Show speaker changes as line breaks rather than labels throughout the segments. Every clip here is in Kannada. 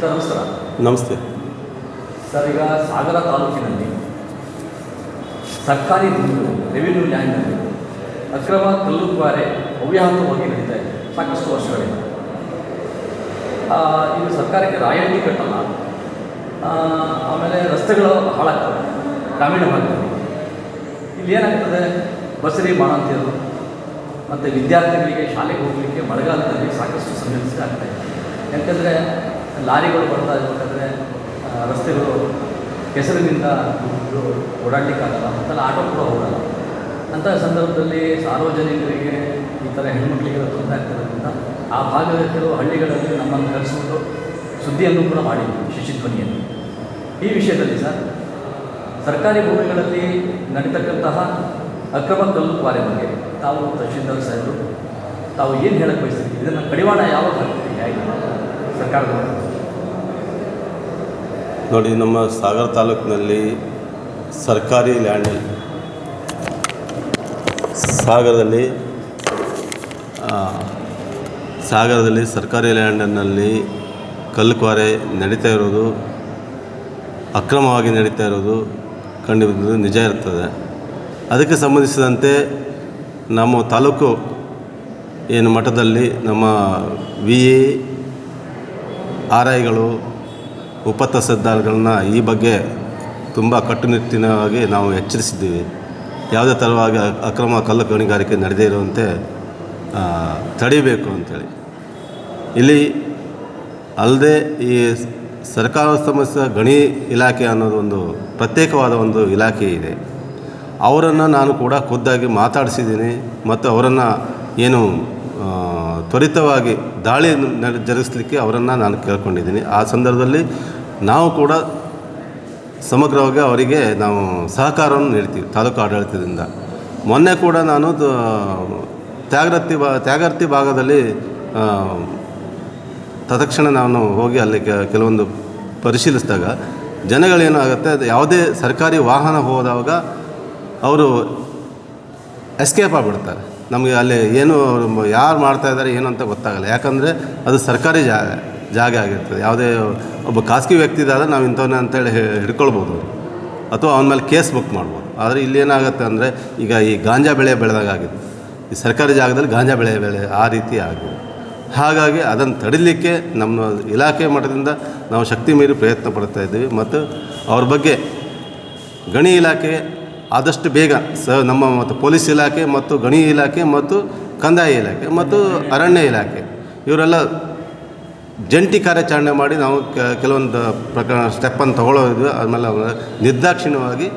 ಸರ್ ನಮಸ್ಕಾರ
ನಮಸ್ತೆ.
ಸರ್ ಈಗ ಸಾಗರ ತಾಲೂಕಿನಲ್ಲಿ ಸರ್ಕಾರಿ ರೆವಿನ್ಯೂ ಲ್ಯಾಂಡ್ನಲ್ಲಿ ಅಕ್ರಮ ಕಲ್ಲುಕ್ವಾರೆ ಅವ್ಯಾಹತವಾಗಿ ನಡೀತಾ ಇದೆ. ಸಾಕಷ್ಟು ವರ್ಷಗಳಿಂದ. ಇದು ಸರ್ಕಾರಕ್ಕೆ ರಾಯಲ್ಟಿ ಕಟ್ಟಲ್ಲ. ಆಮೇಲೆ ರಸ್ತೆಗಳು ಹಾಳಾಗ್ತವೆ ಗ್ರಾಮೀಣ ಭಾಗದಲ್ಲಿ. ಇಲ್ಲಿ ಏನಾಗ್ತದೆ? ಬಸರಿ ಬಾಣಂತಿಯರು ಮತ್ತು ವಿದ್ಯಾರ್ಥಿಗಳಿಗೆ ಶಾಲೆಗೆ ಹೋಗಲಿಕ್ಕೆ ಮಳೆಗಾಲದಲ್ಲಿ ಸಾಕಷ್ಟು ಸಮಸ್ಯೆ ಆಗ್ತಾಯಿದೆ ಯಾಕಂದರೆ ಲಾರಿಗಳು ಬರ್ತಾ ಇರಬೇಕಾದ್ರೆ ರಸ್ತೆಗಳು ಕೆಸರಿನಿಂದ ಓಡಾಡಲಿಕ್ಕಾಗಲ್ಲ, ಮತ್ತೆಲ್ಲ ಆಟೋ ಕೂಡ ಹೋಗಲ್ಲ ಅಂತಹ ಸಂದರ್ಭದಲ್ಲಿ ಸಾರ್ವಜನಿಕರಿಗೆ ಈ ಥರ ಹೆಣ್ಮಕ್ಳಿಗೆ ತೊಂದರೆ ಆಗ್ತಿರೋದ್ರಿಂದ ಆ ಭಾಗದ ಕೆಲವು ಹಳ್ಳಿಗಳಲ್ಲಿ ನಮ್ಮನ್ನು ಕರೆಸಿಬಿಟ್ಟು ಸುದ್ದಿಯನ್ನು ಕೂಡ ಮಾಡಿದ್ವಿ ಶಿಶುಧ್ವನಿಯನ್ನು. ಈ ವಿಷಯದಲ್ಲಿ ಸರ್, ಸರ್ಕಾರಿ ಭೂಮಿಗಳಲ್ಲಿ ನಡೀತಕ್ಕಂತಹ ಅಕ್ರಮ ಕಲ್ಲು ಕ್ವಾರೆ ಬಗ್ಗೆ ತಾವು ತಹಶೀಲ್ದಾರ್ ಸಾಹೇಬರು, ತಾವು ಏನು ಹೇಳಕ್ಕೆ ಬಯಸ್ತೀವಿ ಇದನ್ನು ಕಡಿವಾಣ ಯಾವಾಗ ಹಾಕ್ತೀರಿ ಹೇಗೆ ಸರ್ಕಾರದ?
ನೋಡಿ, ನಮ್ಮ ಸಾಗರ ತಾಲೂಕಿನಲ್ಲಿ ಸರ್ಕಾರಿ ಲ್ಯಾಂಡ್ ಸಾಗರದಲ್ಲಿ ಸಾಗರದಲ್ಲಿ ಸರ್ಕಾರಿ ಲ್ಯಾಂಡ್ನಲ್ಲಿ ಕಲ್ಲುಕ್ವಾರೆ ನಡೀತಾ ಇರೋದು, ಅಕ್ರಮವಾಗಿ ನಡೀತಾ ಇರೋದು ಕಂಡು ಬಂದಿದ್ದು ನಿಜ ಇರ್ತದೆ. ಅದಕ್ಕೆ ಸಂಬಂಧಿಸಿದಂತೆ ನಮ್ಮ ತಾಲೂಕು ಏನು ಮಠದಲ್ಲಿ ನಮ್ಮ ವಿ ಎ, ಆರ್ ಐಗಳು ಉಪ ತಹಸೀಲ್ದಾರ್ಗಳನ್ನ ಈ ಬಗ್ಗೆ ತುಂಬ ಕಟ್ಟುನಿಟ್ಟಿನವಾಗಿ ನಾವು ಎಚ್ಚರಿಸಿದ್ದೀವಿ. ಯಾವುದೇ ಥರವಾಗಿ ಅಕ್ರಮ ಕಲ್ಲು ಗಣಿಗಾರಿಕೆ ನಡೆದೇ ಇರುವಂತೆ ತಡಿಬೇಕು ಅಂತೇಳಿ. ಇಲ್ಲಿ ಅಲ್ಲದೆ ಈ ಸರ್ಕಾರ ಸಮಸ್ಯೆ ಗಣಿ ಇಲಾಖೆ ಅನ್ನೋದು ಒಂದು ಪ್ರತ್ಯೇಕವಾದ ಒಂದು ಇಲಾಖೆ ಇದೆ. ಅವರನ್ನು ನಾನು ಕೂಡ ಖುದ್ದಾಗಿ ಮಾತಾಡಿಸಿದ್ದೀನಿ ಮತ್ತು ಅವರನ್ನು ಏನು ತ್ವರಿತವಾಗಿ ದಾಳಿ ಜರುಗಿಸಲಿಕ್ಕೆ ಅವರನ್ನು ನಾನು ಕೇಳ್ಕೊಂಡಿದ್ದೀನಿ. ಆ ಸಂದರ್ಭದಲ್ಲಿ ನಾವು ಕೂಡ ಸಮಗ್ರವಾಗಿ ಅವರಿಗೆ ನಾವು ಸಹಕಾರವನ್ನು ನೀಡ್ತೀವಿ, ತಾಲೂಕು ಆಡಳಿತದಿಂದ. ಮೊನ್ನೆ ಕೂಡ ನಾನು ತ್ಯಾಗರತಿ ಬಾ ತ್ಯಾಗರ್ತಿ ಭಾಗದಲ್ಲಿ ತತ್ಕ್ಷಣ ನಾನು ಹೋಗಿ ಅಲ್ಲಿ ಕೆಲವೊಂದು ಪರಿಶೀಲಿಸಿದಾಗ ಜನಗಳೇನಾಗುತ್ತೆ ಅದು ಯಾವುದೇ ಸರ್ಕಾರಿ ವಾಹನ ಹೋದಾಗ ಅವರು ಎಸ್ಕೇಪ್ ಆಗಿಬಿಡ್ತಾರೆ. ನಮಗೆ ಅಲ್ಲಿ ಏನು ಯಾರು ಮಾಡ್ತಾ ಇದ್ದಾರೆ ಏನು ಅಂತ ಗೊತ್ತಾಗಲ್ಲ. ಯಾಕಂದರೆ ಅದು ಸರ್ಕಾರಿ ಜಾಗ ಜಾಗ ಆಗಿರ್ತದೆ. ಯಾವುದೇ ಒಬ್ಬ ಖಾಸಗಿ ವ್ಯಕ್ತಿ ಇದ್ದಾಗ ನಾವು ಇಂಥವನ್ನ ಅಂತೇಳಿ ಹಿಡ್ಕೊಳ್ಬೋದು ಅಥವಾ ಅವನ ಮೇಲೆ ಕೇಸ್ ಬುಕ್ ಮಾಡ್ಬೋದು. ಆದರೆ ಇಲ್ಲಿ ಏನಾಗುತ್ತೆ ಅಂದರೆ ಈಗ ಈ ಗಾಂಜಾ ಬೆಳೆ ಬೆಳೆದಾಗ ಆಗಿದೆ. ಈ ಸರ್ಕಾರಿ ಜಾಗದಲ್ಲಿ ಗಾಂಜಾ ಬೆಳೆ ಬೆಳೆ ಆ ರೀತಿ ಆಗಿದೆ. ಹಾಗಾಗಿ ಅದನ್ನು ತಡಿಲಿಕ್ಕೆ ನಮ್ಮ ಇಲಾಖೆ ಮಟ್ಟದಿಂದ ನಾವು ಶಕ್ತಿ ಮೀರಿ ಪ್ರಯತ್ನ ಪಡ್ತಾ ಇದ್ದೀವಿ. ಮತ್ತು ಅವ್ರ ಬಗ್ಗೆ ಗಣಿ ಇಲಾಖೆ ಆದಷ್ಟು ಬೇಗ ಸ ನಮ್ಮ ಮತ್ತು ಪೊಲೀಸ್ ಇಲಾಖೆ ಮತ್ತು ಗಣಿ ಇಲಾಖೆ ಮತ್ತು ಕಂದಾಯ ಇಲಾಖೆ ಮತ್ತು ಅರಣ್ಯ ಇಲಾಖೆ ಇವರೆಲ್ಲ ಜಂಟಿ ಕಾರ್ಯಾಚರಣೆ ಮಾಡಿ ನಾವು ಕೆಲವೊಂದು ಪ್ರಕರಣ ಸ್ಟೆಪ್ಪನ್ನು ತಗೊಳ್ಳೋದು ಆಮೇಲೆ ಅವರ ನಿರ್ದಾಕ್ಷಿಣ್ಯವಾಗಿ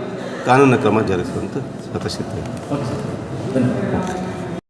ಕಾನೂನು ಕ್ರಮ ಜರುಗಿಸುವಂತ ಸ್ವತಃ